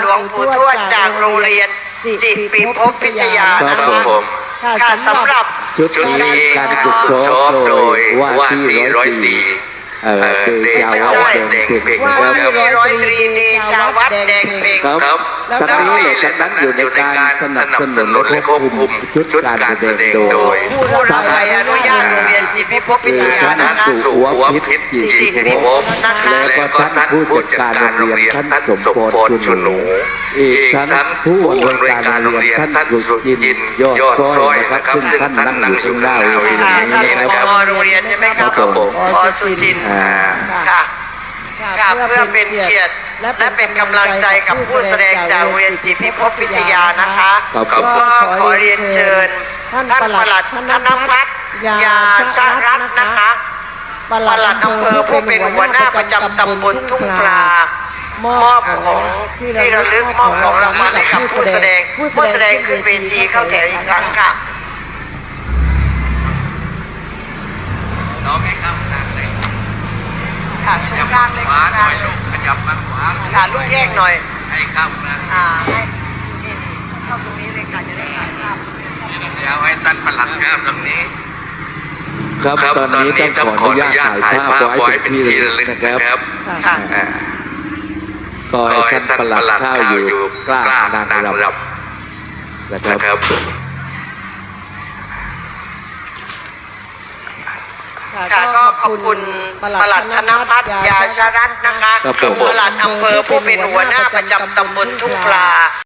หหลลววงงปู่ปู่ททววดดจาจากกโรโรงงเรีเรียยนนจิจิปิปิภภพพพิพิททยายานะนะคครัรับบผมค่ะค่ะสำสำหหรัรับบชุดชุดนี้นี้กาการรฝึฝึกกซ้ซ้ออมมโดโดยยว่าว่าที่ที่ร้ร้ออยยตรีตรีเอ่อเอ่อเดเดชาชาวัวัฒฒน์น์แดแดงงเพ็งเพ็งคว่ารับที่ร้อยตรีเดชาวัฒน์แดงเพ็งครับแล้วทั้งก็นี้เลยทั้งนั้นอยู่ในการสนับสนุนและควบคุมชุดการแสดงโดยผู้รับใบอนุญาตโรงเรียนจิปิภพพิทยาท่านนะคะสุหัวพิษจิตพิภพและก็ท่านผู้จัดการโรงเรียนท่านสมพรชุนหนูอีกท่านผู้อำนวยการโรงเรียนท่านสุจินยอดซ้อยนะครับซึ่งท่านนั่งอยู่ข้างหน้าเวทีค่ะท่านนี้นะผครับอโรงเรียนใช่ไหมครับครับผมพอสุจินทร์อ่าค่ะค่ะเพื่อเป็นเกียรติ และเป็นกำลังใจกับผู้แสดงจากโรงเรียนจิตพิภพวิทยานะคะครับก็ขอเรียนเชิญ ท่านประหลัดธนพัฒน์ยาชรัตน์นะคะปปลัดอำเภอผู้เป็นหัวหน้าประจำตำบลทุ่งปลามอบของที่ระลึกมอบของรางวัลให้กับผู้แสดงผู้แสดงขึ้นเวทีเข้าแถวอีกครั้งค่ะน้องให้เข้าทางเลยค่ะตรงกลางเลยขวาหน่อยลูกขยับมาขวาค่ะลูกแยกหน่อย ให้เข้านะอ่าให้นี่นี่เข้าตรงนี้เลยค่ะจะได้ถ่ายภาพเดี๋ยวให้ท่านประหลัดข้ามตรงนี้ครับตอนนี้ต้องขออนุญาตถ่ายภาพไว้เป็นที่ระลึกนะครับค่ะ อ่าก็ให้ท่านประหลัดข้าวอยู่กล้านางรำนะครับ ครับค่ะก็ขอบคุณปลัดธนพัฒน์ยาชรัตน์นะคะครับผมปลัดอำเภอผู้เป็นหัวหน้าประจำตำบลทุ่งปลา